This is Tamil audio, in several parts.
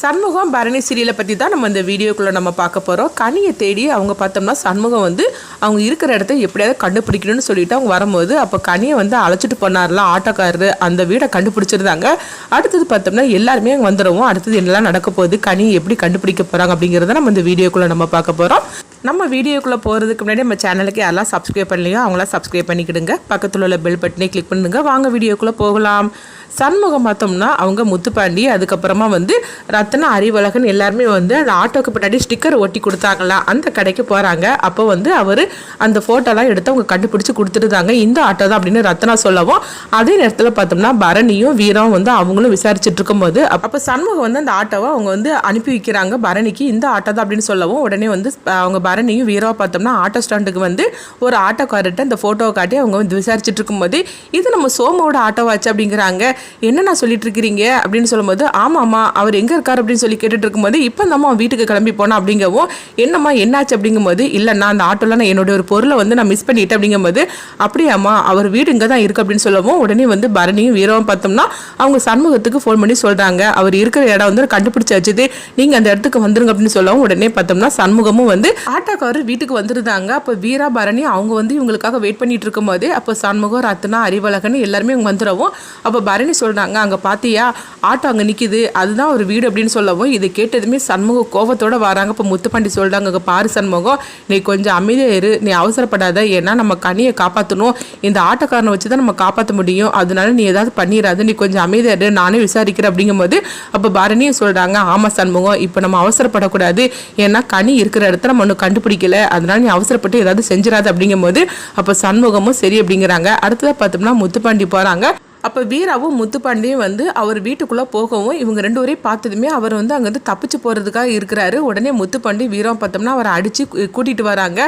சண்முகம் பரணி சீரியலை பற்றி தான் நம்ம இந்த வீடியோக்குள்ளே நம்ம பார்க்க போகிறோம் கனியை தேடி அவங்க பார்த்தோம்னா சண்முகம் வந்து அவங்க இருக்கிற இடத்த எப்படியாவது கண்டுபிடிக்கணும்னு சொல்லிட்டு அவங்க வரும்போது அப்போ கனியை வந்து அழைச்சிட்டு போனார்லாம் ஆட்டோக்காரரு. அந்த வீடை கண்டுபிடிச்சிருந்தாங்க. அடுத்தது பார்த்தோம்னா எல்லாருமே அங்கே வந்துடுவோம் அடுத்தது என்னெல்லாம் நடக்க போகுது கனி எப்படி கண்டுபிடிக்க போகிறாங்க அப்படிங்கிறத நம்ம இந்த வீடியோக்குள்ளே நம்ம பார்க்க போகிறோம் நம்ம வீடியோக்குள்ளே போகிறதுக்கு முன்னாடி நம்ம சேனலுக்கு யாரெல்லாம் சப்ஸ்கிரைப் பண்ணலையோ அவங்களாம் சப்ஸ்கிரைப் பண்ணிக்கிடுங்க. பக்கத்தில் உள்ள பெல் பட்டனே கிளிக் பண்ணுங்கள் வாங்க வீடியோக்குள்ளே போகலாம். சண்முகம் பார்த்தோம்னா அவங்க முத்துப்பாண்டி அதுக்கப்புறமா வந்து ரத்னா அறிவழகன் எல்லாருமே வந்து அந்த ஆட்டோக்கு பின்னாடி ஸ்டிக்கர் ஒட்டி கொடுத்தாங்களா? அந்த கடைக்கு போகிறாங்க அப்போ வந்து அவர் அந்த ஃபோட்டோலாம் எடுத்து அவங்க கண்டுபிடிச்சி கொடுத்துருந்தாங்க. இந்த ஆட்டோ தான் அப்படின்னு ரத்னா சொல்லவும் அதே நேரத்தில் பார்த்தோம்னா பரணியும் வீரம் வந்து அவங்களும் விசாரிச்சுட்டு இருக்கும்போது அப்போ சண்முகம் வந்து அந்த ஆட்டோவை அவங்க வந்து அனுப்பி வைக்கிறாங்க. பரணிக்கு இந்த ஆட்டோ தான் அப்படின்னு சொல்லவும் உடனே வந்து அவங்க பரணியும் வீரா பார்த்தோம்னா ஆட்டோ ஸ்டாண்டுக்கு வந்து ஒரு ஆட்டோக்காரர்கிட்ட இந்த ஃபோட்டோவை காட்டி அவங்க வந்து விசாரிச்சுட்டு இருக்கும்போது இது நம்ம சோமோட ஆட்டோவாச்சு அப்படிங்கிறாங்க. என்ன நான் சொல்லிட்டு இருக்கிறீங்க அப்படின்னு சொல்லும்போது ஆமாம்மா அவர் எங்கே இருக்கார்? அப்படின்னு சொல்லி கேட்டுட்டு இருக்கும்போது இப்போ நம்ம வீட்டுக்கு கிளம்பி போனோம் அப்படிங்கவும் என்னம்மா என்னாச்சு? அப்படிங்கும்போது இல்லைண்ணா அந்த ஆட்டோவில் நான் என்னோட ஒரு பொருளை வந்து நான் மிஸ் பண்ணிட்டேன். அப்படிங்கும்போது அப்படியாம்மா அவர் வீடு இங்கே தான் இருக்கு. அப்படின்னு சொல்லவும் உடனே வந்து பரணியும் வீரவும் பார்த்தோம்னா அவங்க சண்முகத்துக்கு ஃபோன் பண்ணி சொல்கிறாங்க அவர் இருக்கிற இடம் வந்து கண்டுபிடிச்சி வச்சுது. நீங்கள் அந்த இடத்துக்கு வந்துருங்க. அப்படின்னு சொல்லவும் உடனே பார்த்தோம்னா சண்முகமும் வந்து ஆட்டோக்காரர் வீட்டுக்கு வந்துருந்தாங்க. அப்போ வீரா பரணி அவங்க வந்து இவங்களுக்காக வெயிட் பண்ணிட்டு இருக்கும்போது அப்போ சண்முகம் ரத்னா அறிவழகன் எல்லாருமே இவங்க வந்துடவும் அப்போ பரணி சொல்கிறாங்க அங்கே பார்த்தியா ஆட்டோ அங்கே நிற்கிது அதுதான் ஒரு வீடு அப்படின்னு சொல்லவும் இது கேட்டதுமே சண்முகம் கோபத்தோடு வராங்க. இப்போ முத்துப்பாண்டி சொல்கிறாங்க அங்கே பாரு சண்முகம் நீ கொஞ்சம் அமைதியாக இரு. நீ அவசரப்படாத. ஏன்னா நம்ம கனியை காப்பாற்றணும் இந்த ஆட்டோக்காரனை வச்சு தான் நம்ம காப்பாற்ற முடியும். அதனால நீ ஏதாவது பண்ணிடாது நீ கொஞ்சம் அமைதியாக இரு. நானே விசாரிக்கிறேன் அப்படிங்கும்போது அப்போ பரணியும் சொல்கிறாங்க ஆமாம் சண்முகம் இப்போ நம்ம அவசரப்படக்கூடாது. ஏன்னா கனி இருக்கிற இடத்த நம்ம ஒன்றும் கண்டுபிடிக்கல. அதனால நீ அவசரப்பட்டு ஏதாவது செஞ்சிடாத அப்படிங்கும்போது அப்போ சண்முகமும் சரி அப்படிங்கிறாங்க. அடுத்ததாக பார்த்தோம்னா முத்துப்பாண்டி போகிறாங்க அப்போ வீராவும் முத்துப்பாண்டியும் வந்து அவர் வீட்டுக்குள்ளே போகவும் இவங்க ரெண்டு பேரையும் பார்த்ததுமே அவர் வந்து அங்கேருந்து தப்பிச்சு போகிறதுக்காக இருக்கிறாரு. உடனே முத்துப்பாண்டி வீரம் பார்த்தோம்னா அவரை அடித்து கூட்டிகிட்டு வராங்க.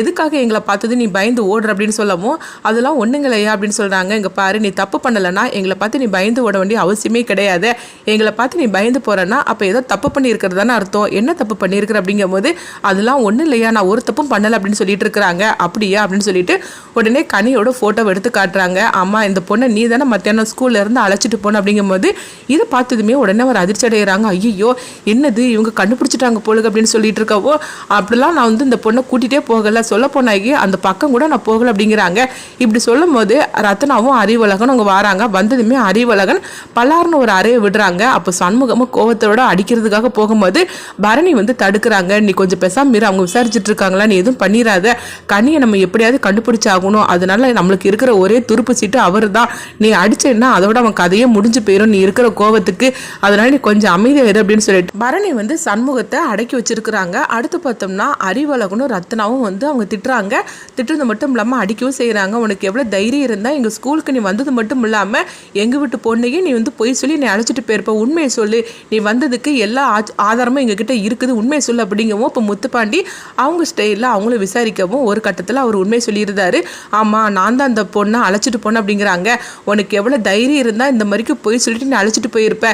எதுக்காக எங்களை பார்த்தது நீ பயந்து ஓடுற அப்படின்னு சொல்லவும் அதெல்லாம் ஒன்றுங்களையா அப்படின்னு சொல்கிறாங்க இங்கே பாரு நீ தப்பு பண்ணலைன்னா எங்களை பார்த்து நீ பயந்து ஓட வேண்டிய அவசியமே கிடையாது. எங்களை பார்த்து நீ பயந்து போகிறேன்னா அப்போ ஏதோ தப்பு பண்ணியிருக்கிறதானே அர்த்தம். என்ன தப்பு பண்ணியிருக்கிற அப்படிங்கும்போது அதெல்லாம் ஒன்றும் இல்லையா நான் ஒரு தப்பும் பண்ணலை அப்படின்னு சொல்லிட்டு இருக்கிறாங்க. அப்படியா அப்படின்னு சொல்லிட்டு உடனே கனியோட ஃபோட்டோ எடுத்து காட்டுறாங்க. அம்மா இந்த பொண்ணை நீ தானே மத்தியானம் ஸ்கூல்ல இருந்து அழைச்சிட்டு போன அப்படிங்கும்போது இதை பார்த்ததுமே உடனே அவர் அதிர்ச்சி அடைகிறாங்க ஐயோ என்னது இவங்க கண்டுபிடிச்சிட்டாங்க போலுக்கு அப்படின்னு சொல்லிட்டு இருக்கவோ அப்படிலாம் நான் வந்து இந்த பொண்ணை கூட்டிகிட்டே போகலை. சொல்ல போனாகி அந்த பக்கம் கூட நான் போகலை அப்படிங்கிறாங்க. இப்படி சொல்லும் போது ரத்னாவும் அறிவழகன் அவங்க வராங்க. வந்ததுமே அறிவழகன் பலார்னு ஒரு அறையை விடுறாங்க. அப்போ சண்முகமும் கோவத்தோட அடிக்கிறதுக்காக போகும்போது பரணி வந்து தடுக்கிறாங்க. நீ கொஞ்சம் பெசாம இரு அவங்க விசாரிச்சுட்டு இருக்காங்களா? நீ எதுவும் பண்ணிடாத கனியை நம்ம எப்படியாவது கண்டுபிடிச்சாகணும். அதனால நம்மளுக்கு இருக்கிற ஒரே துருப்பு சீட்டு அவர் தான் நீ அடிச்சேன்னா அதோட அவன் கதையே முடிஞ்சு போயிடும் நீ இருக்கிற கோவத்துக்கு. அதனால நீ கொஞ்சம் அமைதியாக இரு அப்படின்னு சொல்லிட்டு பரணி வந்து சண்முகத்தை அடக்கி வச்சிருக்கிறாங்க. அடுத்து பார்த்தோம்னா அறிவழகனும் ரத்னாவும் வந்து அவங்க திட்டுறாங்க. திட்டுறது மட்டும் இல்லாமல் அடிக்கவும் செய்கிறாங்க உனக்கு எவ்வளோ தைரியம் இருந்தால் எங்கள் ஸ்கூலுக்கு நீ வந்தது மட்டும் இல்லாமல் எங்கள் வீட்டு பொண்ணையும் நீ வந்து பொய் சொல்லி நீ அழைச்சிட்டு போயிருப்ப. உண்மையை சொல்லு. நீ வந்ததுக்கு எல்லா ஆதாரமும் எங்ககிட்ட இருக்குது. உண்மையை சொல்லு அப்படிங்கவும் இப்போ முத்துப்பாண்டி அவங்க ஸ்டைலில் அவங்களும் விசாரிக்கவும் ஒரு கட்டத்தில் அவர் உண்மையை சொல்லியிருந்தாரு. ஆமாம் நான் தான் அந்த பொண்ணை அழைச்சிட்டு போனேன் அப்படிங்கிறாங்க. உனக்கு எவ்வளோ தைரியம் இருந்தால் இந்த மாதிரிக்கு போய் சொல்லிட்டு நீ அழைச்சிட்டு போயிருப்ப.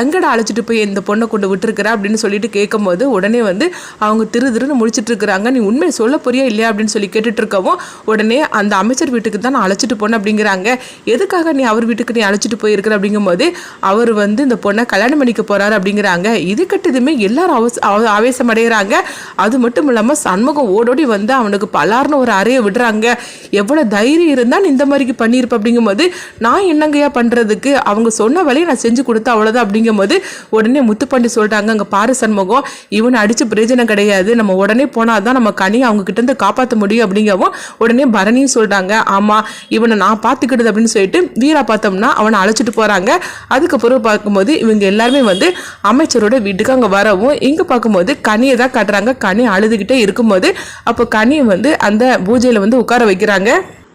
எங்கடா அழைச்சிட்டு போய் இந்த பொண்ணை கொண்டு விட்டுருக்குற அப்படின்னு சொல்லிட்டு கேட்கும்போது உடனே வந்து அவங்க திரு திருன்னு முடிச்சிட்டு இருக்கிறாங்க. நீ உண்மையை சொல்ல போறியா இல்லையா அப்படின்னு சொல்லி கேட்டுட்டு இருக்கவும் உடனே அந்த அமைச்சர் வீட்டுக்கு தான் நான் அழைச்சிட்டு போனேன் அப்படிங்கிறாங்க. எதுக்காக நீ அவர் வீட்டுக்கு நீ அழைச்சிட்டு போயிருக்கிற அப்படிங்கும்போது அவர் வந்து இந்த பொண்ணை கல்யாணம் பண்ணிக்க போறாரு அப்படிங்கிறாங்க. இது கட்டதுமே எல்லாரும் அவச ஆவேசம் அடைகிறாங்க அது மட்டும் இல்லாமல் சண்முகம் ஓடோடி வந்து அவனுக்கு பலார்னு ஒரு அறையை விடுறாங்க. எவ்வளோ தைரியம் இருந்தால் நீ இந்த மாதிரிக்கு பண்ணியிருப்ப அப்படிங்கும்போது நான் என்னங்கய்யா பண்ணுறதுக்கு அவங்க சொன்ன வேலையை நான் செஞ்சு கொடுத்தா அவ்வளோதான் அப்படிங்கும்போது உடனே முத்துப்பாண்டி சொல்கிறாங்க அங்கே பாரு சண்முகம் இவனை அடித்து பிரயோஜனம் கிடையாது. நம்ம உடனே போனால் தான் நம்ம கனி அவங்க இருந்து காப்பாற்ற முடியும் அப்படிங்கவும் உடனே பரணியும் சொல்லிட்டாங்க ஆமாம் இவனை நான் பார்த்துக்கிடுது அப்படின்னு சொல்லிட்டு வீரா பார்த்தோம்னா அவனை அழைச்சிட்டு போகிறாங்க அதுக்கப்புறம் பார்க்கும்போது இவங்க எல்லாருமே வந்து அமைச்சரோட வீட்டுக்கு அங்கே வரவும் இங்கே பார்க்கும்போது கனியை தான் காட்டுறாங்க. கனி அழுதுகிட்டே இருக்கும்போது அப்போ கனியை வந்து அந்த பூஜையில் வந்து உட்கார வைக்கிறாங்க.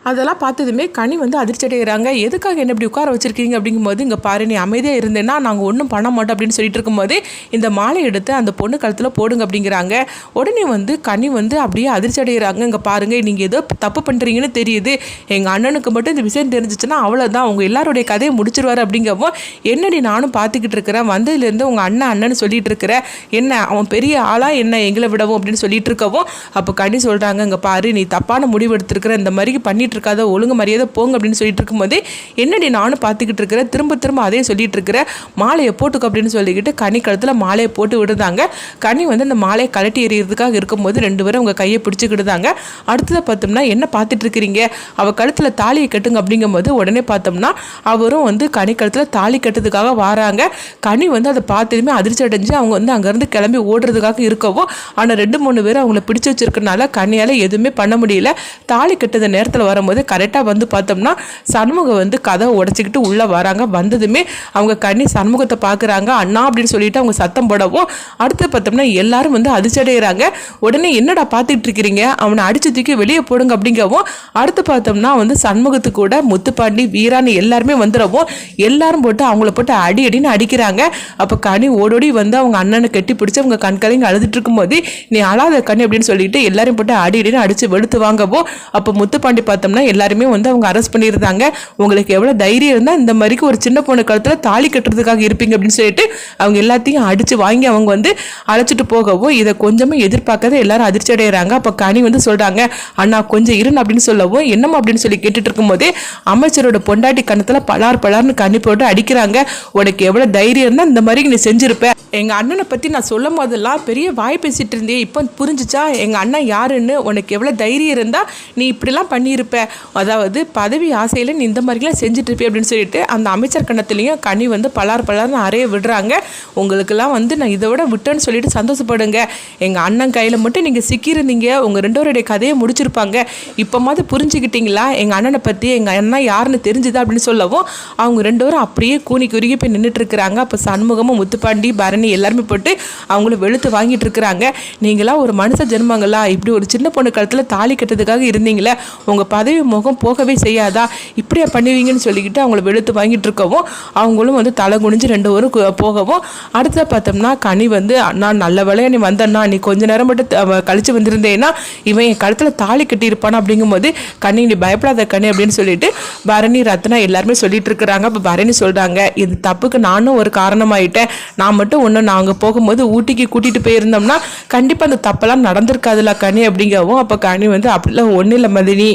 அதெல்லாம் பார்த்ததுமே கனி வந்து அதிர்ச்சி அடைகிறாங்க. எதுக்காக என்ன இப்படி உட்கார வச்சிருக்கீங்க அப்படிங்கும்போது இங்கே பாரு நீ அமைதியாக இருந்தேன்னா நாங்கள் ஒன்றும் பண்ண மாட்டோம் அப்படின்னு சொல்லிட்டு இருக்கும்போது இந்த மாலை எடுத்து அந்த பொண்ணு கழுத்தில் போடுங்க அப்படிங்கிறாங்க. உடனே வந்து கனி வந்து அப்படியே அதிர்ச்சி அடைகிறாங்க. இங்கே பாருங்கள் நீங்கள் ஏதோ தப்பு பண்ணுறீங்கன்னு தெரியுது. எங்கள் அண்ணனுக்கு மட்டும் இந்த விஷயம் தெரிஞ்சிச்சுன்னா அவ்வளோதான் உங்கள் எல்லாருடைய கதையை முடிச்சிருவாரு அப்படிங்கவும் என்னடி நானும் பார்த்துக்கிட்டு இருக்கிறேன். வந்ததுலேருந்து உங்கள் அண்ணன் அண்ணன் சொல்லிட்டு இருக்கிற என்ன அவன் பெரிய ஆளாக என்ன எங்களை விடவும் அப்படின்னு சொல்லிட்டு இருக்கவும் அப்போ கனி சொல்கிறாங்க இங்கே பாரு நீ தப்பான முடிவு எடுத்திருக்கிற. இந்த மாதிரி பண்ணிட்டு பேசிகிட்டு இருக்காத ஒழுங்கு மரியாதை போங்க அப்படின்னு சொல்லிட்டு இருக்கும்போது என்னடி நானும் பார்த்துக்கிட்டு இருக்கிறேன் திரும்ப திரும்ப அதே சொல்லிட்டு இருக்கிற மாலையை போட்டுக்க அப்படின்னு சொல்லிக்கிட்டு கனி கழுத்தில் மாலையை போட்டு விடுதாங்க. கனி வந்து அந்த மாலையை கழட்டி எறிகிறதுக்காக இருக்கும்போது ரெண்டு பேரும் உங்கள் கையை பிடிச்சிக்கிடுதாங்க. அடுத்ததை பார்த்தோம்னா என்ன பார்த்துட்டு இருக்கிறீங்க அவள் கழுத்தில் தாலியை கட்டுங்க அப்படிங்கும்போது உடனே பார்த்தோம்னா அவரும் வந்து கனி கழுத்தில் தாலி கட்டுறதுக்காக வராங்க. கனி வந்து அதை பார்த்ததுமே அதிர்ச்சி அடைஞ்சு அவங்க வந்து அங்கேருந்து கிளம்பி ஓடுறதுக்காக இருக்கவும் ஆனால் ரெண்டு மூணு பேர் அவங்கள பிடிச்சி வச்சிருக்கனால கனியால் எதுவுமே பண்ண முடியல. தாலி கட்டுற நேரத்தில் வரும்போது கரெக்டாக வந்து பார்த்தோம்னா சண்முகம் வந்து கதவை உடச்சிக்கிட்டு உள்ளே வராங்க. வந்ததுமே அவங்க கண்ணி சண்முகத்தை பார்க்குறாங்க. அண்ணா அப்படின்னு சொல்லிட்டு அவங்க சத்தம் போடவும் அடுத்து பார்த்தோம்னா எல்லாரும் வந்து அதிர்ச்சடைகிறாங்க உடனே என்னடா பார்த்துட்டு இருக்கிறீங்க? அவனை அடிச்சு தூக்கி வெளியே போடுங்க அப்படிங்கவும் அடுத்து பார்த்தோம்னா வந்து சண்முகத்து கூட முத்துப்பாண்டி வீரான்னு எல்லாருமே வந்துடவும் எல்லாரும் போட்டு அவங்கள போட்டு அடி அடின்னு அடிக்கிறாங்க. அப்போ கனி ஓடோடி வந்து அவங்க அண்ணனை கட்டி பிடிச்சி அவங்க கண்கலைங்க அழுதுட்டு இருக்கும்போது நீ அழாத கண்ணி அப்படின்னு சொல்லிட்டு எல்லாரும் போட்டு அடி அடின்னு அடிச்சு வெளுத்து வாங்கவோ அப்போ முத்துப்பாண்டி பார்த்தோம்னா எல்லாருமே வந்து அவங்க அரெஸ்ட் பண்ணியிருந்தாங்க உங்களுக்கு எவ்வளோ தைரியம் இருந்தால் இந்த மாதிரிக்கு ஒரு சின்ன பொண்ணு காலத்தில் தாலி கட்டுறதுக்காக இருப்பீங்க அப்படின்னு சொல்லிட்டு அவங்க எல்லாத்தையும் அடித்து வாங்கி அவங்க வந்து அழைச்சிட்டு போகவோ இதை கொஞ்சமாக எதிர்பார்க்காத எல்லாரும் அதிர்ச்சி அடைகிறாங்க அப்போ கனி வந்து சொல்கிறாங்க அண்ணா கொஞ்சம் இருன்னு அப்படின்னு சொல்லவும் என்னம்மா? அப்படின்னு சொல்லி கேட்டுட்டு இருக்கும்போதே அமைச்சரோட பொண்டாட்டி கணத்தில் பலார் பலார்னு கண்ணி போட்டு அடிக்கிறாங்க. உனக்கு எவ்வளோ தைரியம் இருந்தால் இந்த மாதிரி நீ செஞ்சுருப்பேன் எங்கள் அண்ணனை பற்றி நான் சொல்லும் போதெல்லாம் பெரிய வாய் பேசிகிட்டு இருந்தே இப்போ புரிஞ்சுச்சா? எங்கள் அண்ணன் யாருன்னு உனக்கு எவ்வளோ தைரியம் இருந்தால் நீ இப்படிலாம் பண்ணியிருப்ப. அதாவது பதவி ஆசையில் நீ இந்த மாதிரிலாம் செஞ்சுட்டு அப்படின்னு சொல்லிட்டு அந்த அமைச்சர் கணத்துலேயும் கனி வந்து பலார் பலார்னு அறைய விடுறாங்க. உங்களுக்கெல்லாம் வந்து நான் இதை விட விட்டேன்னு சொல்லிட்டு சந்தோஷப்படுங்க. எங்கள் அண்ணன் கையில் மட்டும் நீங்கள் சிக்கியிருந்தீங்க. உங்கள் ரெண்டோருடைய கதையை முடிச்சிருப்பாங்க. இப்போ மாதிரி புரிஞ்சுக்கிட்டீங்களா? எங்கள் அண்ணனை பற்றி எங்கள் அண்ணன் யாருன்னு தெரிஞ்சுது அப்படின்னு சொல்லவும் அவங்க ரெண்டு பேரும் அப்படியே கூனி குறுகி போய் நின்றுட்டுருக்குறாங்க அப்போ சண்முகமும் முத்துப்பாண்டி பரணி எல்லாருமே போட்டு அவங்கள வெளுத்து வாங்கிட்டு இருக்கிறாங்க. நீங்களாம் ஒரு மனுஷ ஜென்மங்களா? இப்படி ஒரு சின்ன பொண்ணு காலத்தில் தாலி கட்டுறதுக்காக இருந்தீங்களே. உங்கள் பதவி முகம் போகவே செய்யாதா? இப்படியா பண்ணுவீங்கன்னு சொல்லிக்கிட்டு அவங்கள வெளுத்து வாங்கிட்டு இருக்கவும் அவங்களும் வந்து தலை குனிஞ்சு ரெண்டு பேரும் போகவும் அடுத்த பார்த்தோம்னா கனி வந்து நான் நல்ல வேலையா நீ வந்தண்ணா நீ கொஞ்ச நேரம் மட்டும் கழிச்சு வந்திருந்தேன்னா இவன் என் கழுத்தில் தாலி கட்டியிருப்பான்? அப்படிங்கும்போது கனி நீ பயப்படாத கனி அப்படின்னு சொல்லிட்டு பரணி ரத்னா எல்லாருமே சொல்லிட்டு இருக்கிறாங்க. அப்போ பரணி சொல்கிறாங்க இது தப்புக்கு நானும் ஒரு காரணமாயிட்டேன். நான் மட்டும் ஒன்று நாங்கள் போகும்போது ஊட்டிக்கு கூட்டிகிட்டு போயிருந்தோம்னா கண்டிப்பாக அந்த தப்பெல்லாம் நடந்திருக்காதுல கனி அப்படிங்கவும் அப்போ கனி வந்து அப்படிலாம் ஒன்றும் இல்லை மதினி.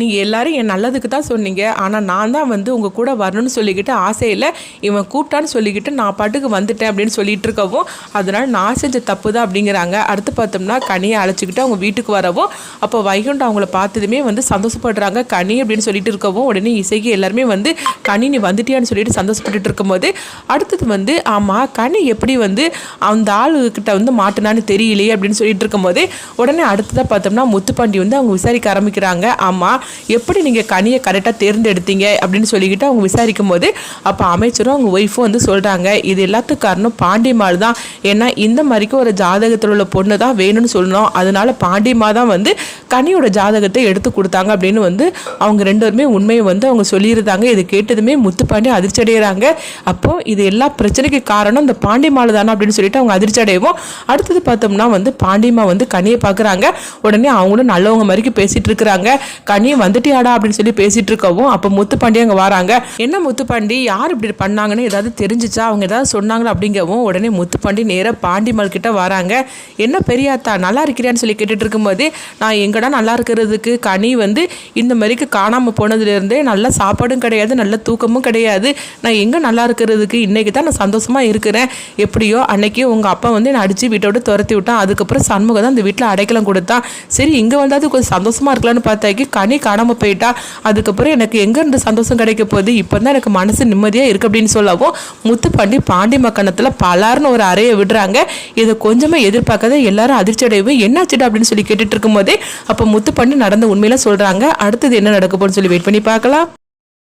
நீங்கள் எல்லாரும் என் நல்லதுக்கு தான் சொன்னீங்க. ஆனால் நான் தான் வந்து உங்கள் கூட வரணும்னு சொல்லிக்கிட்டு ஆசையில் இவன் கூப்பிட்டான்னு சொல்லிக்கிட்டு நான் பாட்டுக்கு வந்துட்டேன் அப்படின்னு சொல்லிட்டு இருக்கவும் அதனால் நான் செஞ்ச தப்பு தான் அப்படிங்கிறாங்க. அடுத்து பார்த்தோம்னா கனியை அழைச்சிக்கிட்டு அவங்க வீட்டுக்கு வரவும் அப்போ வைகுண்டம் அவங்கள பார்த்ததுமே வந்து சந்தோஷப்படுறாங்க. கனி அப்படின்னு சொல்லிட்டு இருக்கவும் உடனே இசைக்கு எல்லாருமே வந்து கனி நீ வந்துட்டியான்னு சொல்லிட்டு சந்தோஷப்பட்டுட்டு இருக்கும்போது அடுத்தது வந்து ஆமாம் கனி எப்படி வந்து அந்த ஆளுகிட்ட வந்து மாட்டினான்னு தெரியலையே அப்படின்னு சொல்லிட்டு இருக்கும்போது உடனே அடுத்ததாக பார்த்தோம்னா முத்துப்பாண்டி வந்து அவங்க விசாரிக்க ஆரம்பிக்கிறாங்க. ஆமாம் எப்படி நீங்கள் கனியை கரெக்டாக தேர்ந்தெடுத்தீங்க அப்படின்னு சொல்லிக்கிட்டு அவங்க விசாரிக்கும் போது அப்போ அமைச்சரும் அவங்க ஒய்ஃபும் வந்து சொல்கிறாங்க இது எல்லாத்துக்கும் காரணம் பாண்டிமாள் தான். ஏன்னா இந்த மாதிரிக்கு ஒரு ஜாதகத்தில் உள்ள பொண்ணு தான் வேணும்னு சொல்லணும். அதனால பாண்டிமா தான் வந்து கனியோட ஜாதகத்தை எடுத்து கொடுத்தாங்க அப்படின்னு வந்து அவங்க ரெண்டு பேருமே உண்மையை வந்து அவங்க சொல்லியிருந்தாங்க. இது கேட்டதுமே முத்துப்பாண்டி அதிர்ச்சி அடைகிறாங்க அப்போது இது எல்லா பிரச்சனைக்கு காரணம் இந்த பாண்டிமாள் தானே அப்படின்னு சொல்லிட்டு அவங்க அதிர்ச்சி அடைவோம் அடுத்தது பார்த்தோம்னா வந்து பாண்டிமா வந்து கனியை பார்க்குறாங்க. உடனே அவங்களும் நல்லவங்க மாதிரி பேசிகிட்டு இருக்கிறாங்க. கனி வந்துட்டியாடா அப்படின்னு சொல்லி பேசிட்டு இருக்கவும் அப்போ முத்துப்பாண்டி அங்கே வராங்க. என்ன முத்துப்பாண்டி யார் இப்படி பண்ணாங்கன்னு ஏதாவது தெரிஞ்சிச்சா? அவங்க ஏதாவது சொன்னாங்களா அப்படிங்கவும் உடனே முத்துப்பாண்டி நேராக பாண்டிமல் கிட்ட வராங்க. என்ன பெரியாத்தா நல்லா இருக்கிறியான்னு சொல்லி கேட்டுட்டு இருக்கும்போது நான் எங்கடா நல்லா இருக்கிறதுக்கு கனி வந்து இந்த மாதிரிக்கு காணாமல் போனதுலேருந்தே நல்ல சாப்பாடும் கிடையாது நல்ல தூக்கமும் கிடையாது. நான் எங்கே நல்லா இருக்கிறதுக்கு இன்னைக்கு தான் நான் சந்தோஷமாக இருக்கிறேன். எப்படியோ அன்னைக்கு உங்கள் அப்பா வந்து என்னை அடித்து வீட்டை விட்டு துரத்தி விட்டான். அதுக்கப்புறம் சண்முகம் தான் இந்த வீட்டில் அடைக்கலம் கொடுத்தான் சரி இங்கே வந்தாது கொஞ்சம் சந்தோஷமாக இருக்கலாம்னு பார்த்தாக்கி கனி காணாமல் போயிட்டா அதுக்கப்புறம் எனக்கு எங்கேருந்து சந்தோஷம் கிடைக்க போகுது? இப்போ தான் எனக்கு மனசு நிம்மதியாக இருக்குது அப்படின்னு சொல்லவும் முத்துப்பாண்டி பாண்டி மக்கணத்தில் பலார்னு ஒரு அறையை விடுறாங்க. இதை கொஞ்சமாக எதிர்பார்க்காத எல்லாரும் அதிர்ச்சி அடைவு. என்னாச்சுடா அப்படின்னு சொல்லி கேட்டுட்டு இருக்கும்போதே அப்போ முத்துப்பாண்டி நடந்த உண்மையில சொல்கிறாங்க அடுத்தது என்ன நடக்க போகுதுன்னு சொல்லி வெயிட் பண்ணி பார்க்கலாம்.